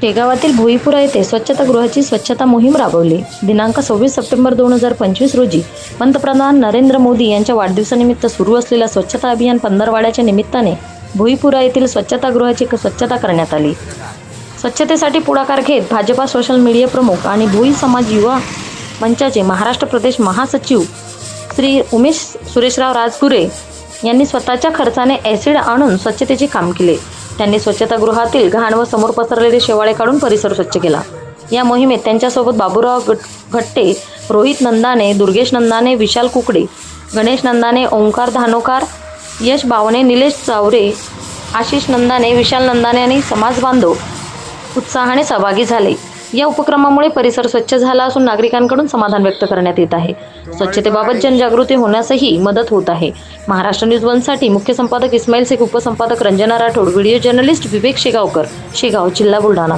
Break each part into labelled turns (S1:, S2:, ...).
S1: शेगावातील भोईपुरा येथे स्वच्छतागृहाची स्वच्छता मोहीम राबवली. दिनांक सव्वीस सप्टेंबर दोन हजार पंचवीस रोजी पंतप्रधान नरेंद्र मोदी यांच्या वाढदिवसानिमित्त सुरू असलेल्या स्वच्छता अभियान पंधरवाड्याच्या निमित्ताने भोईपुरा येथील स्वच्छतागृहाची स्वच्छता करण्यात आली. स्वच्छतेसाठी पुढाकार घेत भाजपा सोशल मीडिया प्रमुख आणि भोई समाज युवा मंचाचे महाराष्ट्र प्रदेश महासचिव श्री उमेश सुरेशराव राजपुरे यांनी स्वतःच्या खर्चाने ॲसिड आणून स्वच्छतेचे काम केले. त्यांनी स्वच्छतागृहातील घाण व समोर पसरलेले शेवाळे काढून परिसर स्वच्छ केला. या मोहिमेत त्यांच्यासोबत बाबूराव गट घट्टे रोहित नंदाने दुर्गेश नंदाने विशाल कुकडे गणेश नंदाने ओंकार धानोकार यश बावणे निलेश चावरे आशिष नंदाने विशाल नंदाने आणि समाज बांधव उत्साहाने सहभागी झाले. या उपक्रमामुळे परिसर स्वच्छ झाला असून नागरिकांकडून समाधान व्यक्त करण्यात येत आहे. स्वच्छतेबाबत जनजागृती होण्यासही मदत होत आहे. महाराष्ट्र न्यूज वनसाठी मुख्य संपादक इस्माईल शेख उपसंपादक रंजना राठोड व्हिडिओ जर्नलिस्ट विवेक शेगावकर शेगाव जिल्हा बुलढाणा.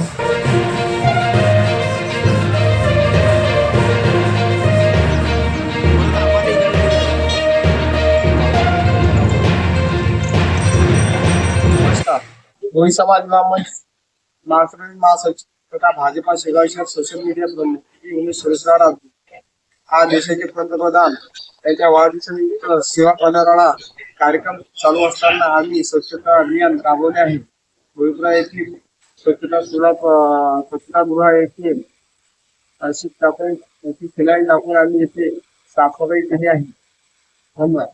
S2: समाज महासचिव तथा भाजपा शेगाव सोशल मीडिया प्रमुख उमेश सुरेशराव हा देशाचे पंतप्रधान. त्यांच्या वाढदिवसानिमित्त सेवा करणारा कार्यक्रम चालू असताना आम्ही स्वच्छता अभियान राबवले आहे. गोविपुरा येथील स्वच्छता सुलभ अं, स्वच्छतागृह येथे अशी टाकून येथे फिनाईल टाकून आम्ही येथे साफसफाई केली आहे. धन्यवाद.